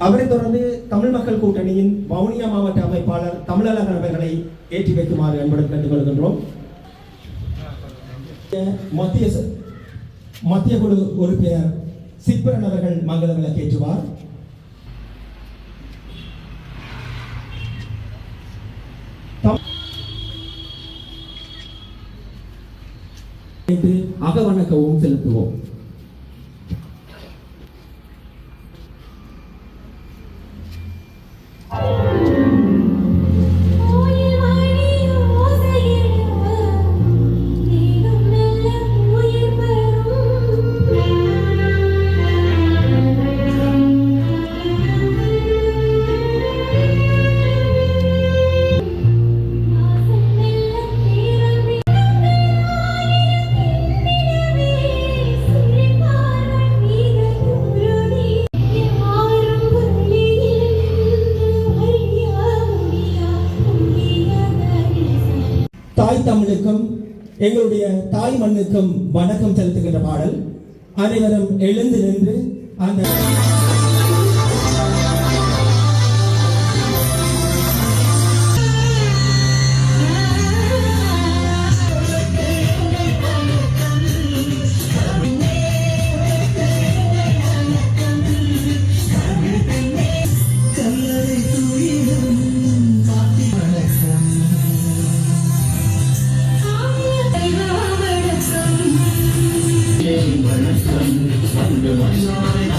அவரை அவரைத் தொடர்ந்து தமிழ் மக்கள் கூட்டணியின் வவுனியா மாவட்ட அமைப்பாளர் தமிழக அவர்களை ஏற்றி வைக்குமாறு அன்புடன் கேட்டுக்கொள்கின்றோம். மத்திய ச- மத்திய குழு உறுப்பினர் சிப்பரன் அவர்கள் மங்கள விளக்கேற்றுவார் அகவணக்கவும் செலுத்துவோம். தாய் எங்களுடைய தாய் மண்ணுக்கும் வணக்கம் செலுத்துகின்ற பாடல். அனைவரும் எழுந்து நின்று அந்த Thank you.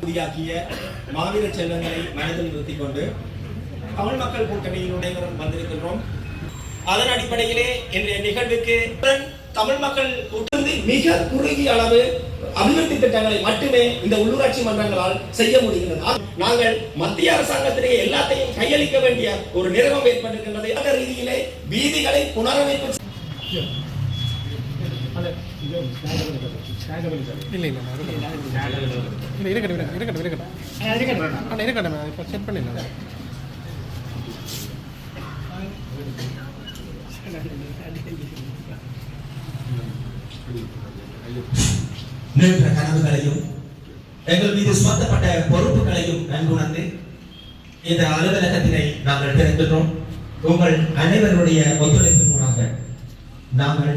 உறுதியாகிய மாவீர செல்வங்களை மனதில் நிறுத்திக் கொண்டு தமிழ் மக்கள் கூட்டணியினுடைய வந்திருக்கின்றோம். அதன் அடிப்படையிலே இன்றைய நிகழ்வுக்கு தமிழ் மக்கள் கூட்டணி மிக குறுகிய அளவு அபிவிருத்தி திட்டங்களை மட்டுமே இந்த உள்ளூராட்சி மன்றங்களால் செய்ய முடிகிறது. நாங்கள் மத்திய அரசாங்கத்திலே எல்லாத்தையும் கையளிக்க வேண்டிய ஒரு நிறுவனம் ஏற்பட்டிருக்கின்றது. அந்த ரீதியிலே வீதிகளை புனரமைப்பு இல்லை இல்லை இல்லை இருக்கட்டும் இருக்கட்டும் இருக்கட்டும் இருக்கட்டும் ஆனால் இருக்கட்டும் இப்போ செக் பண்ணிடலாம் நின்ற கனவுகளையும் எங்கள் மீது சுமத்தப்பட்ட பொறுப்புகளையும் நன்குணர்ந்து இந்த அலுவலகத்தினை நாங்கள் திறக்கின்றோம் உங்கள் அனைவருடைய ஒத்துழைப்பின் மூலமாக நாங்கள்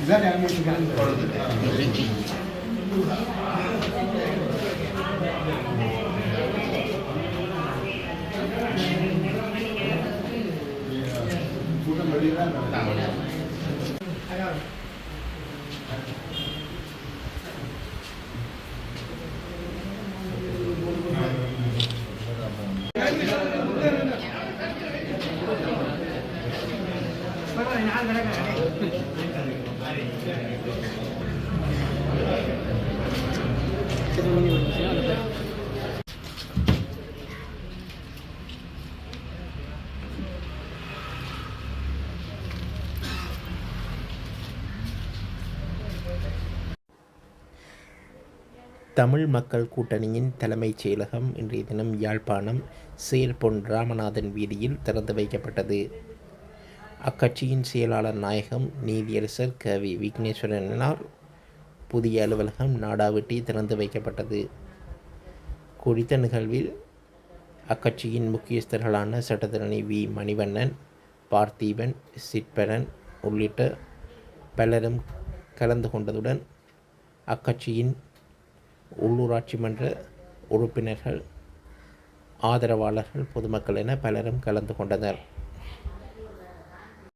Güzel yerleşik. Orada. நான் கிடக்கிறேன் தமிழ் மக்கள் கூட்டணியின் தலைமைச் செயலகம் இன்றைய தினம் யாழ்ப்பாணம் செயல்பொன் ராமநாதன் வீதியில் திறந்து வைக்கப்பட்டது. அக்கட்சியின் செயலாளர் நாயகம் நீதியரசர் கவி விக்னேஸ்வரனார் விக்னேஸ்வரனால் புதிய அலுவலகம் நாடாவெட்டி திறந்து வைக்கப்பட்டது. குறித்த நிகழ்வில் அக்கட்சியின் முக்கியஸ்தர்களான சட்டத்தரணி வி. மணிவண்ணன் பார்த்தீபன் சிற்பரன் உள்ளிட்ட பலரும் கலந்து கொண்டதுடன் அக்கட்சியின் உள்ளூராட்சி மன்ற உறுப்பினர்கள் ஆதரவாளர்கள் பொதுமக்கள் என பலரும் கலந்து கொண்டனர்.